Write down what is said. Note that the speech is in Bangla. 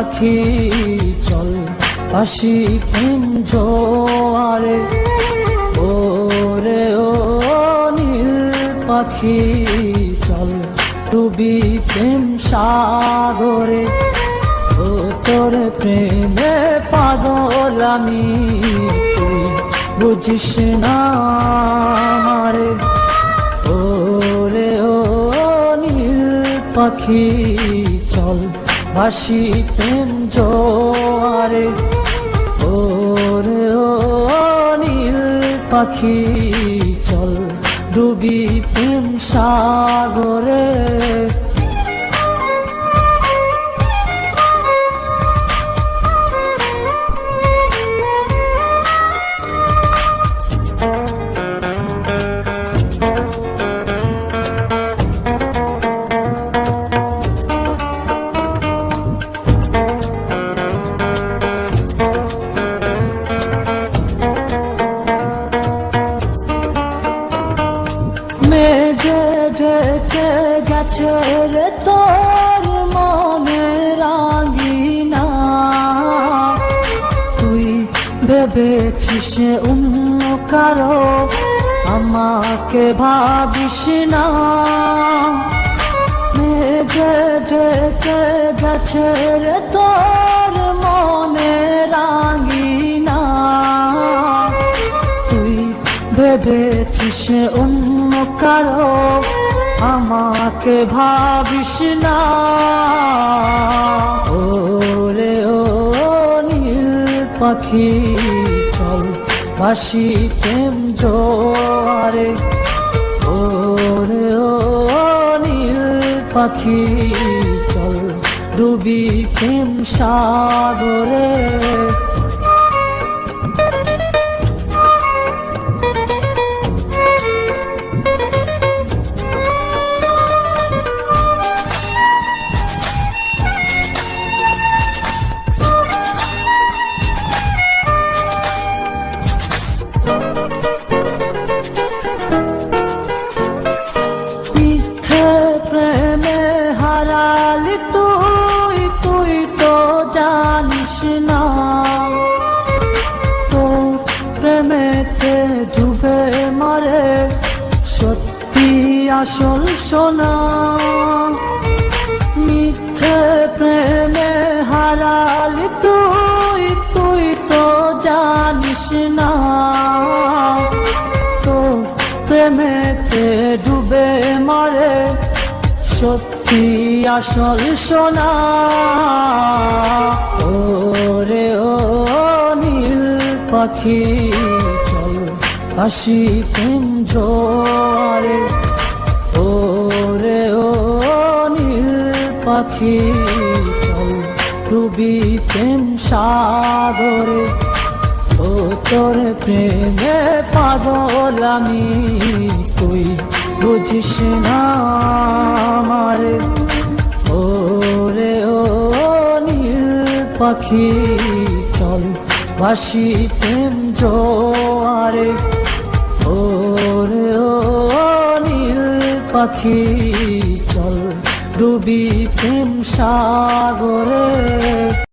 পাখি, চল আসি প্রেম জোয়ারে ওরে ও নীল পাখি, চল ডুবি প্রেম সাগরে। ও তোর প্রেমে পাগল আমি বুঝিস না আমারে। ওরে ও নীল পাখি ভাসি প্রেম জোয়ারে। ওরে ও নীল পাখি চল ডুবি প্রেম সাগরে। গেছে রে তোর মনে রাঙিনা। তুই ভেবেছিস অন্য কারও, আমাকে ভাবিস না। মেঘে ঢেকে গেছে তোর মনে রাঙিনা। তুই ভেবেছিস অন্য কারও আমাকে ভাবিস না। ওরে ও নীল পাখি, চল বাসি প্রেম জোয়ারে। ওরে ও নীল পাখি, চল ডুবি প্রেম সাগরে। প্রেমেতে ডুবে মারে, সত্যি আসল সোনা। মিথ্যে প্রেমে হারালি তুই তুই তো জানিস না। তো প্রেমেতে ডুবে মারে, সত্যি আসল সোনা। ওরে ও নীল পাখি। আসি প্রেম জোয়ারে ওরে ও নীল পাখি, চল ডুবি প্রেম সাগরে। ও তোর প্রেমে পাগল আমি, তুই বুঝিস না আমারে। ও রে ও নীল পাখি, চল বাসি প্রেম জোয়ারে ও রে ও নীল পাখি চল ডুবি প্রেম সাগরে।